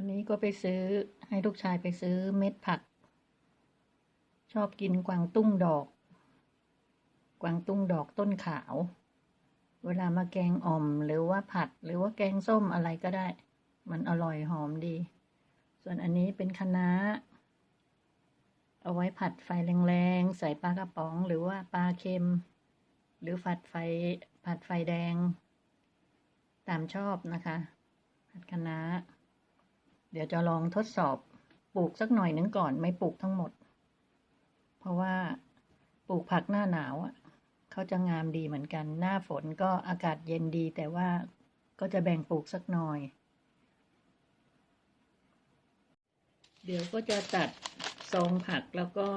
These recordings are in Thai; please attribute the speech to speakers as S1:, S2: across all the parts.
S1: อันนี้ก็ไปซื้อให้ลูกชายไปซื้อเม็ดผัก ชอบกินกวางตุ้งดอก กวางตุ้งดอกต้นขาว เวลามาแกงอ่อมหรือว่าผัด หรือว่าแกงส้มอะไรก็ได้ มันอร่อยหอมดี ส่วนอันนี้เป็นคะน้าเอาไว้ผัดไฟแรงๆ ใส่ปลากระป๋องหรือว่าปลาเค็ม หรือผัดไฟผัดไฟแดง ตามชอบนะคะ ผัดคะน้า เดี๋ยวจะลองทดสอบปลูกสักหน่อยนึงก่อนไม่ปลูกทั้งหมด เพราะว่าปลูกผักหน้าหนาวอะเขาจะงามดีเหมือนกัน หน้าฝนก็อากาศเย็นดี แต่ว่าก็จะแบ่งปลูกสักหน่อย เดี๋ยวก็จะตัดซองผักแล้วก็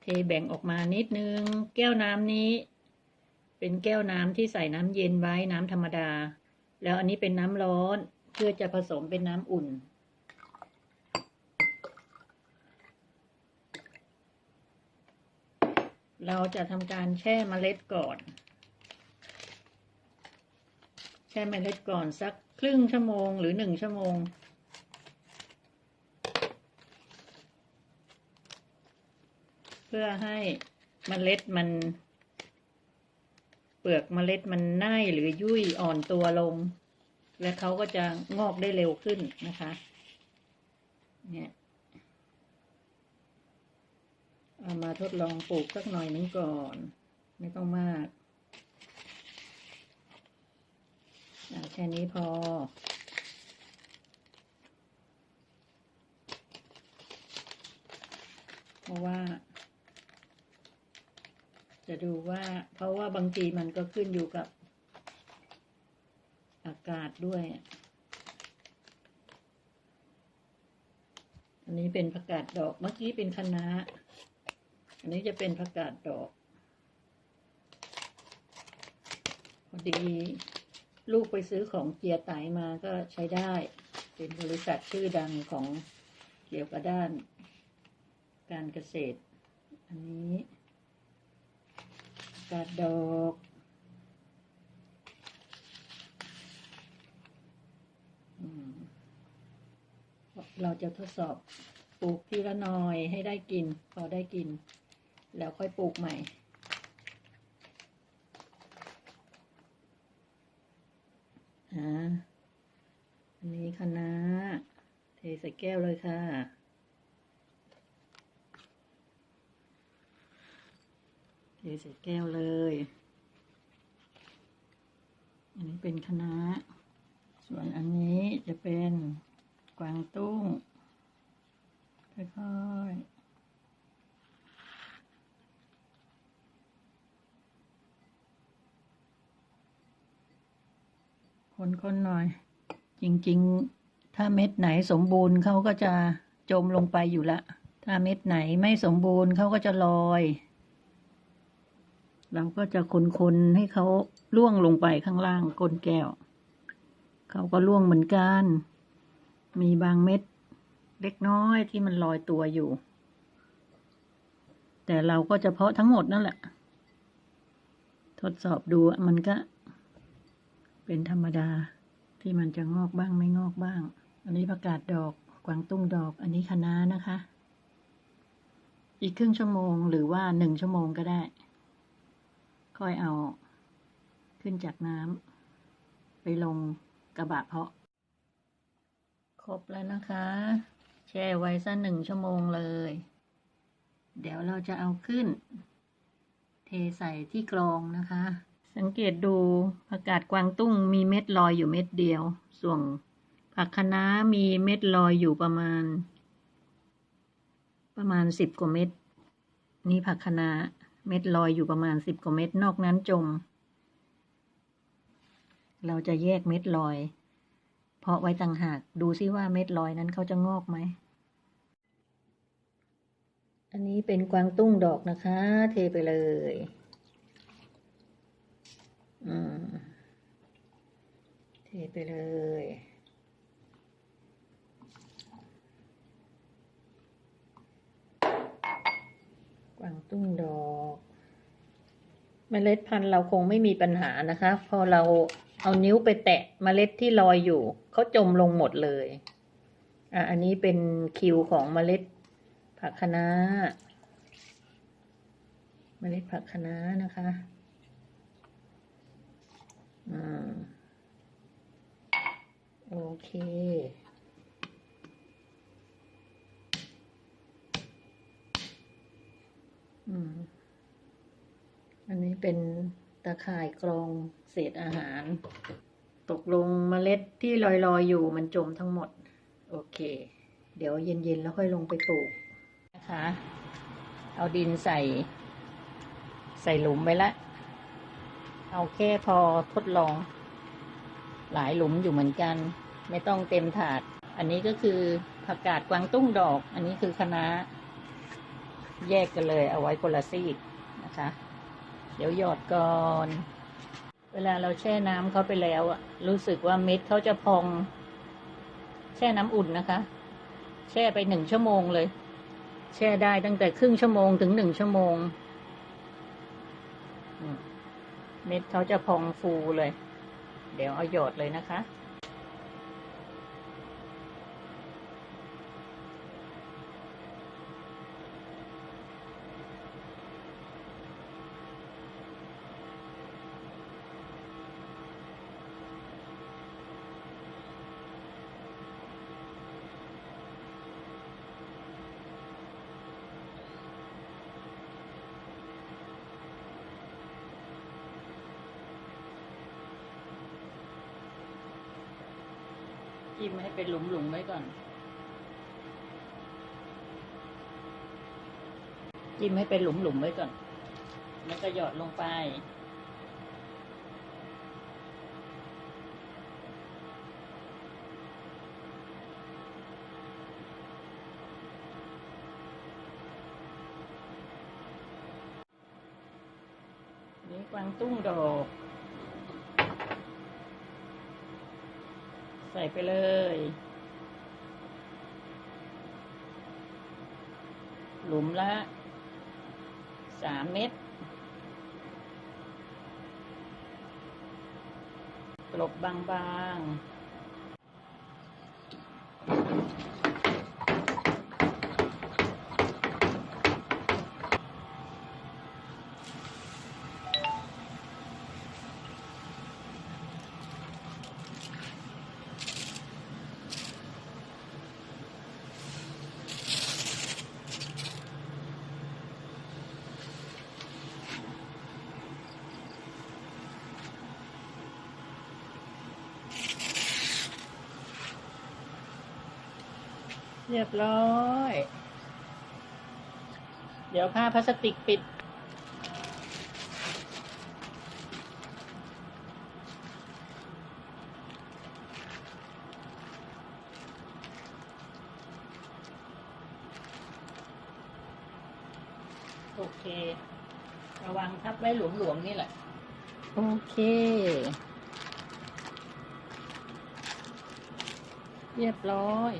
S1: เทแบ่งออกมานิดนึง แก้วน้ำนี้ เป็นแก้วน้ำที่ใส่น้ำเย็นไว้น้ำธรรมดา แล้วอันนี้เป็นน้ำร้อน เพื่อจะผสมเป็นน้ำอุ่น เราจะทำการแช่เมล็ดก่อน แช่เมล็ดก่อนสักครึ่งชั่วโมงหรือหนึ่งชั่วโมงเพื่อให้เมล็ดมัน เปลือกเมล็ดมันไน่หรือยุ่ยอ่อนตัวลง และเขาก็จะงอกได้เร็วขึ้นนะคะ เนี่ยเอามาทดลองปลูกสักหน่อยนึงก่อน ไม่ต้องมากแค่นี้พอ เพราะว่า จะดูว่า เพราะว่าบางทีมันก็ขึ้นอยู่กับ ด้วย อันนี้เป็นผักกาดดอก เมื่อกี้เป็นคะน้าอันนี้จะเป็นผักกาดดอก พอดี ลูกไปซื้อของเจียไตมาก็ใช้ได้ เป็นบริษัทชื่อดังของเกี่ยวกับด้าน การเกษตร อันนี้กาดดอก เราจะทดสอบปลูกทีละหน่อยให้ได้กิน พอได้กิน แล้วค่อยปลูกใหม่อ่าอันนี้คะน้าเทใส่แก้วเลยค่ะเทใส่แก้วเลย อันนี้เป็นคะน้าส่วนอันนี้จะเป็น กวางตุ้ง ค่อยๆคนๆหน่อย จริง ๆ ถ้าเม็ดไหนสมบูรณ์เขาก็จะจมลงไปอยู่ละ ถ้าเม็ดไหนไม่สมบูรณ์เขาก็จะลอย เราก็จะคนๆให้เขาล่วงลงไปข้างล่างก้นแก้ว เขาก็ล่วงเหมือนกัน มีบางเม็ดเล็กน้อยที่มันลอยตัวอยู่ แต่เราก็จะเพาะทั้งหมดนั่นแหละ ทดสอบดูมันก็ เป็นธรรมดาที่มันจะงอกบ้างไม่งอกบ้าง อันนี้ประกาศดอกกวางตุ้งดอก อันนี้คะน้านะคะ อีกครึ่งชั่วโมงหรือว่าหนึ่งชั่วโมงก็ได้ ค่อยเอา ขึ้นจากน้ำไปลงกระบะเพาะ ครบแล้วนะคะ แช่ไว้สักหนึ่งชั่วโมงเลย เดี๋ยวเราจะเอาขึ้น เทใส่ที่กรองนะคะ สังเกตดูผักกาดกวางตุ้งมีเม็ดลอยอยู่เม็ดเดียว ส่วนผักคะน้ามีเม็ดลอยอยู่ประมาณ ประมาณสิบกว่าเม็ดนี่ผักคะน้าเม็ดลอยอยู่ประมาณสิบกว่าเม็ดนอกนั้นจม เราจะแยกเม็ดลอย เพาะไว้ต่างหากดูซิว่าเม็ดลอยนั้นเขาจะงอกไหม อันนี้เป็นกวางตุ้งดอกนะคะ เทไปเลย อืม เทไปเลยกวางตุ้งดอก เมล็ดพันธุ์เราคงไม่มีปัญหานะคะ พอเราเอานิ้วไปแตะเมล็ดที่ลอยอยู่เขาจมลงหมดเลยอะอันนี้เป็นคิวของเมล็ดผักคะน้าเมล็ดผักคะน้านะคะอืมโอเคอืม เป็นตะข่ายกรองเศษอาหาร ตกลงเมล็ดที่ลอยๆอยู่มันจมทั้งหมด โอเค เดี๋ยวเย็นๆแล้วค่อยลงไปปลูกนะคะ เอาดินใส่ ใส่หลุมไปละ เอาแค่พอทดลอง หลายหลุมอยู่เหมือนกัน ไม่ต้องเต็มถาด อันนี้ก็คือผักกาดกวางตุ้งดอก อันนี้คือคะน้าแยกกันเลยเอาไว้คนละซีกนะคะ เดี๋ยวหยอดก่อน เวลาเราแช่น้ำเขาไปแล้วอะรู้สึกว่าเม็ดเขาจะพอง แช่น้ำอุ่นนะคะ แช่ไปหนึ่งชั่วโมงเลย แช่ได้ตั้งแต่ครึ่งชั่วโมงถึงหนึ่งชั่วโมง เม็ดเขาจะพองฟูเลย เดี๋ยวเอาหยอดเลยนะคะ จิ้มให้เป็นหลุมๆไว้ก่อน จิ้มให้เป็นหลุมๆไว้ก่อน แล้วก็หยอดลงไปนี่กวางตุ้งดอก ใส่ไปเลย หลุมละสามเม็ดกลบบางๆ เรียบร้อย เดี๋ยวผ้าพลาสติกปิด โอเค ระวังทับไว้หลวมๆนี่แหละ โอเคเรียบร้อย